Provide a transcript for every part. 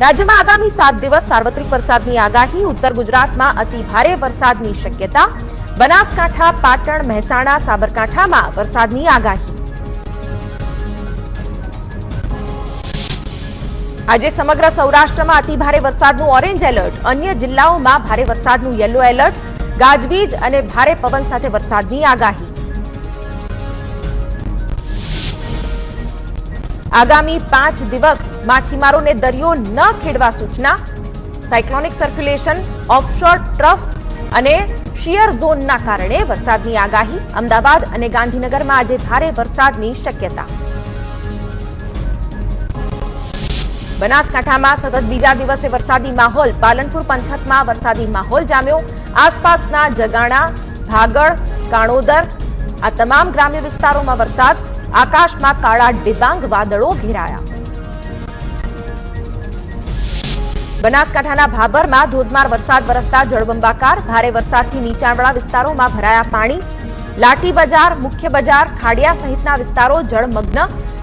રાજ્યમાં આગામી સાત દિવસ સાર્વત્રિક વરસાદની આગાહી. ઉત્તર ગુજરાતમાં અતિ ભારે વરસાદની શક્યતા. બનાસકાંઠા, પાટણ, મહેસાણા, સાબરકાંઠામાં વરસાદની આગાહી. આજે સમગ્ર સૌરાષ્ટ્રમાં અતિ ભારે વરસાદનું ઓરેન્જ એલર્ટ. અન્ય જિલ્લાઓમાં ભારે વરસાદનું યલો એલર્ટ. ગાજવીજ અને ભારે પવન સાથે વરસાદની આગાહી. આગામી પાંચ દિવસ માછીમારોને દરિયો ન ખેડવા સૂચના, સાયક્લોનિક સર્ક્યુલેશન, ઓફશોર ટ્રફ અને શિયર ઝોનના કારણે વરસાદની આગાહી, અમદાવાદ અને ગાંધીનગરમાં આજે ભારે વરસાદની શક્યતા. બનાસકાંઠામાં સતત બીજા દિવસે વરસાદી માહોલ, પાલનપુર પંથકમાં વરસાદી માહોલ જામ્યો. આસપાસના જગાણા, ભાગળ, કાણોદર આ તમામ ગ્રામ્ય વિસ્તારોમાં વરસાદ આકાશમાં કાળા ડિબાંગ વાદળો ઘેરાયા. બનાસકાંઠાના ભાભરમાં ધોધમાર વરસાદ વરસતા જળબંબાકાર, ભારે વરસાદથી નીચાણવાળા વિસ્તારોમાં ભરાયા પાણી. લાઠી બજાર, મુખ્ય બજાર, ખાડિયા સહિતના વિસ્તારો જળમગ્ન.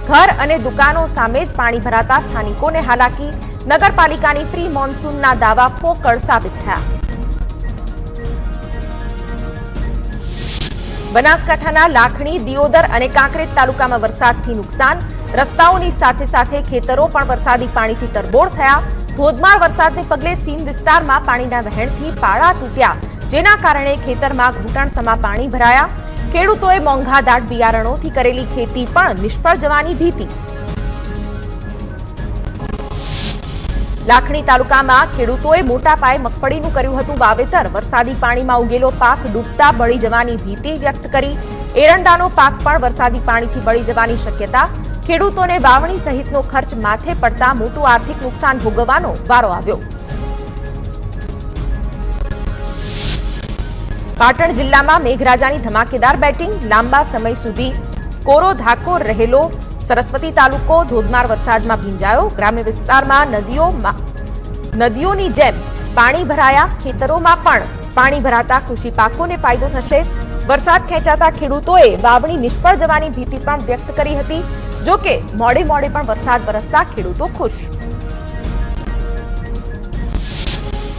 ઘર અને દુકાનો સામે જ પાણી ભરાતા સ્થાનિકોને હાલાકી. નગરપાલિકાની પ્રી મોન્સૂનના દાવા પોકળ સાબિત થયા. બનાસકાંઠાના લાખણી, દિયોદર અને કાંકરેજ તાલુકામાં વરસાદથી નુકસાન. રસ્તાઓની સાથે સાથે ખેતરો પણ વરસાદી પાણીથી તરબોળ થયા. ધોધમાર વરસાદને પગલે સીમ વિસ્તારમાં પાણીના વહેણથી પાળા તૂટ્યા, જેના કારણે ખેતરમાં ઘૂંટણસમા પાણી ભરાયા. ખેડૂતોએ મોંઘા દાટ બિયારણોથી કરેલી ખેતી પણ નિષ્ફળ જવાની ભીતિ. લાખણી તાલુકામાં ખેડૂતોએ મોટા પાયે મગફળીનું કર્યું હતું વાવેતર. વરસાદી પાણીમાં ઉગેલો પાક ડૂબતા બળી જવાની ભીતિ વ્યક્ત કરી. એરંડાનો પાક પણ વરસાદી પાણીથી બળી જવાની શક્યતા. ખેડૂતોને વાવણી સહિતનો ખર્ચ માથે પડતા મોટું આર્થિક નુકસાન ભોગવવાનો વારો આવ્યો. પાટણ જિલ્લામાં મેઘરાજાની ધમાકેદાર બેટિંગ લાંબા સમય સુધી. કોરો ધાકો રહેલો સરસ્વતી તાલુકો ધોધમાર વરસાદમાં ભીંજાયો. ગ્રામ્ય વિસ્તારમાં નદીઓમાં નદીઓની જેમ પાણી ભરાયા ખેતરોમાં પણ પાણી ભરાતા કૃષિ પાકોને ફાયદો થશે. વરસાદ ખેંચાતા ખેડૂતોએ વાવણી નિષ્ફળ જવાની ભીતિ પણ વ્યક્ત કરી હતી. જો કે, મોડે મોડે પણ વરસાદ વરસતા ખેડૂતો ખુશ.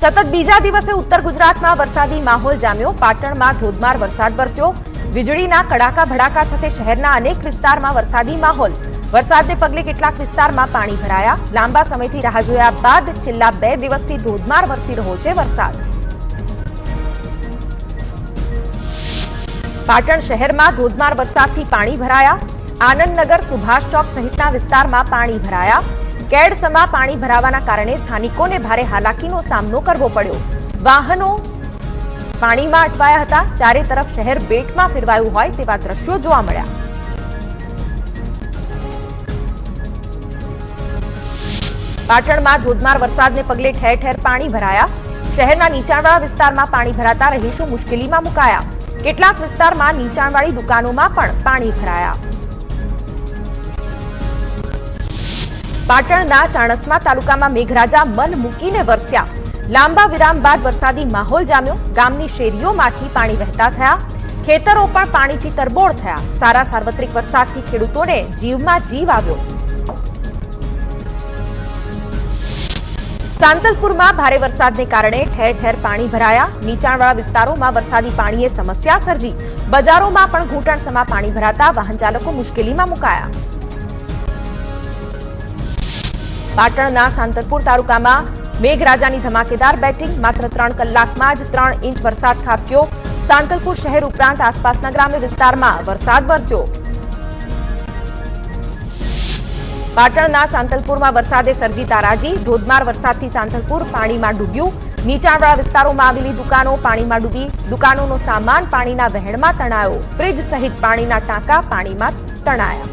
સતત બીજા દિવસે ઉત્તર ગુજરાતમાં વરસાદી માહોલ જામ્યો. પાટણમાં ધોધમાર વરસાદ વરસ્યો. વીજળીના કડાકા ભડાકા સાથે શહેરના અનેક વિસ્તારમાં વરસાદી માહોલ વરસાદને પગલે કેટલાક વિસ્તારમાં પાણી ભરાયા. લાંબા સમયથી રાહ જોયા બાદ છેલ્લા બે દિવસથી ધોધમાર વરસી રહ્યો છે વરસાદ. પાટણ શહેરમાં ધોધમાર વરસાદથી પાણી ભરાયા. આનંદનગર સુભાષ ચોક સહિતના વિસ્તારમાં પાણી ભરાયા. કેડસમાં પાણી ભરાવાના કારણે સ્થાનિકોને ભારે હાલાકીનો સામનો કરવો પડ્યો. વાહનો પાણીમાં અટવાયા હતા. ચારે તરફ શહેર બેટમાં ફેરવાયું હોય તેવા દ્રશ્યો જોવા મળ્યા. પાટણમાં ધોધમાર વરસાદને પગલે ઠેર ઠેર પાણી ભરાયા. શહેરના નીચાણવાળા વિસ્તારમાં પાણી ભરાતા રહીશો મુશ્કેલીમાં મુકાયા. કેટલાક વિસ્તારમાં નીચાણવાળી દુકાનોમાં પણ પાણી ભરાયા. પાટણના ચાણસ્મા તાલુકામાં મેઘરાજા મન મૂકીને વરસ્યા. લાંબા વિરામ બાદ વરસાદી માહોલ જામ્યો. ગામની શેરીઓમાંથી પાણી વહેતા થયા. ખેતરો પણ પાણીથી તરબોળ થયા. સારા સાર્વત્રિક વરસાદથી ખેડૂતોને જીવમાં જીવ આવ્યો. સાંતલપુરમાં ભારે વરસાદને કારણે ઠેર ઠેર પાણી ભરાયા. નીચાણવાળા વિસ્તારોમાં વરસાદી પાણીએ સમસ્યા સર્જી. બજારોમાં પણ ઘૂંટણસમા પાણી ભરાતા વાહન ચાલકો મુશ્કેલીમાં મુકાયા. પાટણના સાંતલપુર તાલુકામાં મેઘરાજાની ધમાકેદાર બેટિંગ માત્ર ત્રણ કલાકમાં જ ત્રણ ઇંચ વરસાદ ખાબક્યો. સાંતલપુર શહેર ઉપરાંત આસપાસના ગ્રામ્ય વિસ્તારમાં વરસાદ વરસ્યો. પાટણના સાંતલપુરમાં વરસાદે સર્જી તારાજી. ધોધમાર વરસાદથી સાંતલપુર પાણીમાં ડૂબ્યું. નીચાણવાળા વિસ્તારોમાં આવેલી દુકાનો પાણીમાં ડૂબી. દુકાનોનો સામાન પાણીના વહેણમાં તણાયો. ફ્રીજ સહિત પાણીના ટાંકા પાણીમાં તણાયા.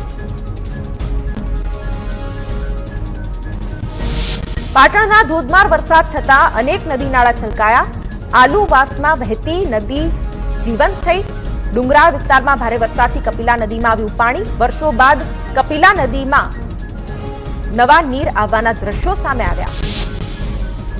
પાટણના ધોધમાર વરસાદ થતા અનેક નદી નાળા છલકાયા. આલુવાસમાં વહેતી નદી જીવંત થઈ. ડુંગરાળ વિસ્તારમાં ભારે વરસાદથી કપિલા નદીમાં આવ્યું પાણી. વર્ષો બાદ કપિલા નદીમાં નવા નીર આવવાના દ્રશ્યો સામે આવ્યા.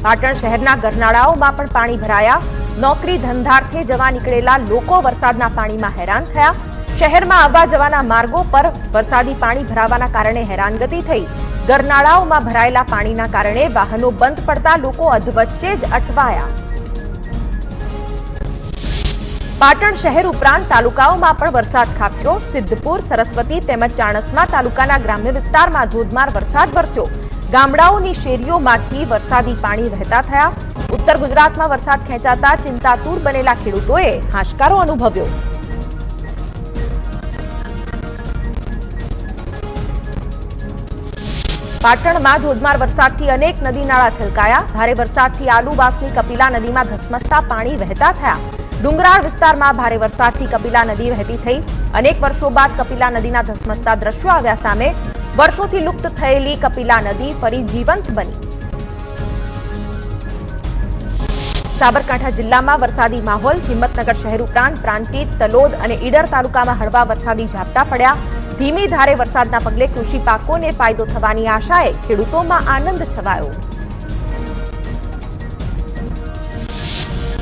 પાટણ શહેરના ગરનાળાઓમાં પણ પાણી ભરાયા. નોકરી ધંધાર્થે જવા નીકળેલા લોકો વરસાદના પાણીમાં હેરાન થયા. શહેરમાં આવવા જવાના માર્ગો પર વરસાદી પાણી ભરાવાના કારણે હેરાનગતિ થઈ. ગરનાળાઓમાં ભરાયેલા પાણીના કારણે વાહનો બંધ પડતા લોકો અધવચ્ચે જ અટવાયા. પાટણ શહેર ઉપરાંત તાલુકાઓમાં પણ વરસાદ ખાબક્યો. સિદ્ધપુર, સરસ્વતી તેમજ ચાણસ્મા તાલુકાના ગ્રામ્ય વિસ્તારમાં ધોધમાર વરસાદ વરસ્યો. ગામડાઓની શેરીઓમાંથી વરસાદી પાણી વહેતા થયા. ઉત્તર ગુજરાતમાં વરસાદ ખેંચાતા ચિંતાતુર બનેલા ખેડૂતોએ હાશકારો અનુભવ્યો. પાટણમાં ધોધમાર વરસાદથી અનેક નદી નાળા છલકાયા. ભારે વરસાદથી આલુવાસની કપિલા નદીમાં ધસમસતા પાણી વહેતા થયા. ડુંગરાળ વિસ્તારમાં ભારે વરસાદથી કપિલા નદી વહેતી થઈ. અનેક વર્ષો બાદ કપિલા નદીના ધસમસતા દ્રશ્યો આવ્યા સામે વર્ષોથી લુપ્ત થયેલી કપિલા નદી ફરી જીવંત બની. સાબરકાંઠા જિલ્લામાં વરસાદી માહોલ, હિંમતનગર શહેર ઉપરાંત પ્રાંતિજ, તલોદ અને ઈડર તાલુકામાં હળવા વરસાદી ઝાપટા પડ્યા. ધીમી ધારે વરસાદના પગલે કૃષિ પાકોને ફાયદો થવાની આશાએ ખેડૂતોમાં આનંદ છવાયો.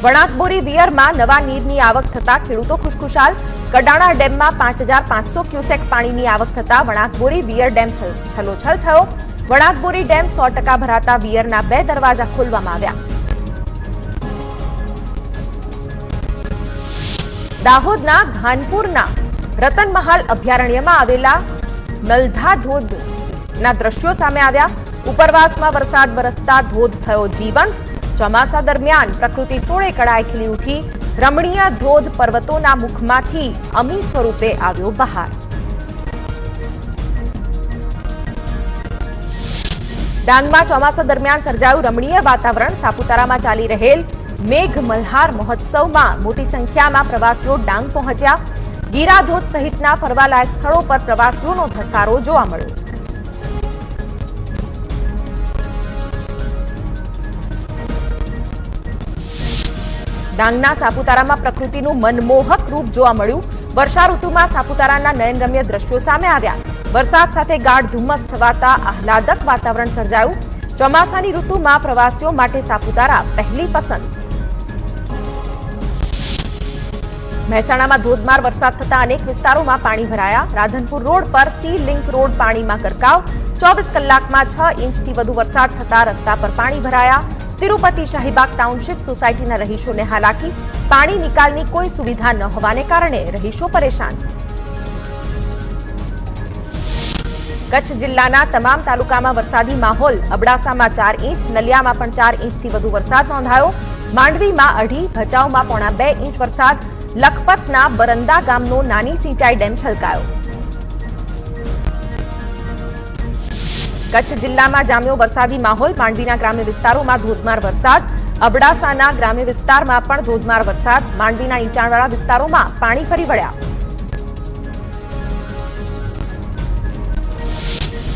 વણાકબોરી વિયરમાં નવા નીરની આવક થતા ખેડૂતો ખુશખુશાલ. કડાણા ડેમમાં પાંચ હજાર પાંચસો ક્યુસેક પાણીની આવક થતા વણાકબોરી વિયર ડેમ છલોછલ થયો. વણાકબોરી ડેમ સો ટકા ભરાતા વિયરના બે દરવાજા ખોલવામાં આવ્યા. દાહોદના ઘાનપુરના રતનમહાલ અભયારણ્યમાં આવેલા નલધા ધોધના દ્રશ્યો સામે આવ્યા. ઉપરવાસમાં વરસાદ વરસતા ધોધ થયો. જીવંત ચોમાસા દરમિયાન પ્રકૃતિ સોળે કળાએ ખીલી ઉઠી રમણીય ધોધ પર્વતોના મુખમાંથી અમી સ્વરૂપે આવ્યો બહાર. ડાંગમાં ચોમાસા દરમિયાન સર્જાયું રમણીય વાતાવરણ સાપુતારામાં ચાલી રહેલ મેઘ મલ્હાર મહોત્સવમાં મોટી સંખ્યામાં પ્રવાસીઓ ડાંગ પહોંચ્યા. ગીરાધોધ સહિતના ફરવાલાયક સ્થળો પર પ્રવાસીઓનો ધસારો જોવા મળ્યો. ડાંગના સાપુતારામાં પ્રકૃતિનું મનમોહક રૂપ જોવા મળ્યું. વર્ષા ઋતુમાં સાપુતારાના નયનરમ્ય દ્રશ્યો સામે આવ્યા. વરસાદ સાથે ગાઢ ધુમ્મસ છવાતા આહલાદક વાતાવરણ સર્જાયું. ચોમાસાની ઋતુમાં પ્રવાસીઓ માટે સાપુતારા પહેલી પસંદ. મહેસાણામાં ધોધમાર વરસાદ થતા અનેક વિસ્તારોમાં પાણી ભરાયા. રાધનપુર રોડ પર સી લિંક રોડ પાણીમાં ગરકાવ. ચોવીસ કલાકમાં છ ઇંચથી વધુ વરસાદ થતા રસ્તા પર પાણી ભરાયા. તિરુપતિ શાહીબાગ ટાઉનશીપ સોસાયટીના રહીશોને હાલાકી, પાણી નિકાલની કોઈ સુવિધા ન હોવાને કારણે રહીશો પરેશાન. કચ્છ જિલ્લાના તમામ તાલુકામાં વરસાદી માહોલ અબડાસામાં ચાર ઇંચ, નલિયામાં પણ ચાર ઇંચથી વધુ વરસાદ નોંધાયો. માંડવીમાં અઢી, ભચાઉમાં પોણા બે ઇંચ વરસાદ. લખપતના બરંદા ગામનો નાની સિંચાઈ ડેમ છલકાયો. કચ્છ જિલ્લામાં જામ્યો વરસાદી માહોલ. માંડવીના ગ્રામ્ય વિસ્તારોમાં ધોધમાર વરસાદ. અબડાસાના ગ્રામ્ય વિસ્તારમાં પણ ધોધમાર વરસાદ. માંડવીના નીચાણવાળા વિસ્તારોમાં પાણી ફરી વળ્યા.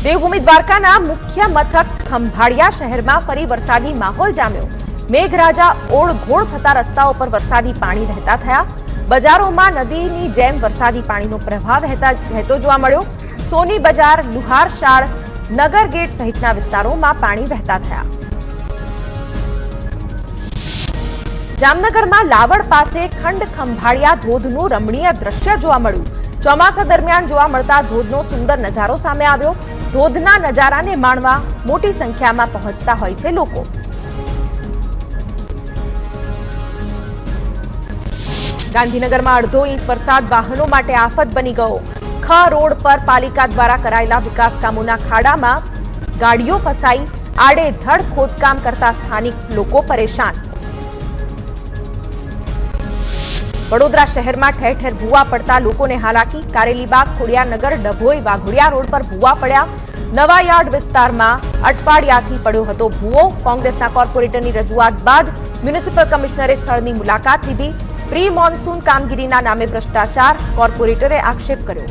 દેવભૂમિ દ્વારકાના મુખ્ય મથક ખંભાળિયા શહેરમાં ફરી વરસાદી માહોલ જામ્યો. મેઘરાજા ઓળઘોળ થતા રસ્તાઓ પર વરસાદી પાણી વહેતા થયા. બજારોમાં નદીની જેમ વરસાદી પાણીનો પ્રવાહ વહેતા વહેતો જોવા મળ્યો. સોની બજાર, લુહાર શાળ નગર ગેટ સહિતના વિસ્તારોમાં પાણી વહેતા થયા. જામનગરમાં લાવડ પાસે ખંડ ખંભાળિયા ધોધનું રમણીય દ્રશ્ય જોવા મળ્યું. ચોમાસા દરમિયાન જોવા મળતા ધોધનો સુંદર નજારો સામે આવ્યો. ધોધના નજારાને માણવા મોટી સંખ્યામાં પહોંચતા હોય છે લોકો. ગાંધીનગરમાં અડધો ઇંચ વરસાદ વાહનો માટે આફત બની ગયો. ખ રોડ પર પાલિકા દ્વારા કરાયેલા વિકાસ કામોના ખાડામાં ગાડીઓ ફસાઈ આડેધડ ખોદકામ કરતા સ્થાનિક લોકો પરેશાન. વડોદરા શહેરમાં ઠેર ઠેર ભૂવા પડતા લોકોને હાલાકી, કારેલીબાગ ખોડિયાનગર ડભોઈ, વાઘોડિયા રોડ પર ભૂવા પડ્યા. નવા યાર્ડ વિસ્તારમાં અઠવાડિયાથી પડ્યો હતો ભૂવો. કોંગ્રેસના કોર્પોરેટરની રજૂઆત બાદ મ્યુનિસિપલ કમિશનરે સ્થળની મુલાકાત લીધી. પ્રી મોન્સૂન કામગીરીના નામે ભ્રષ્ટાચાર, કોર્પોરેટરે આક્ષેપ કર્યો.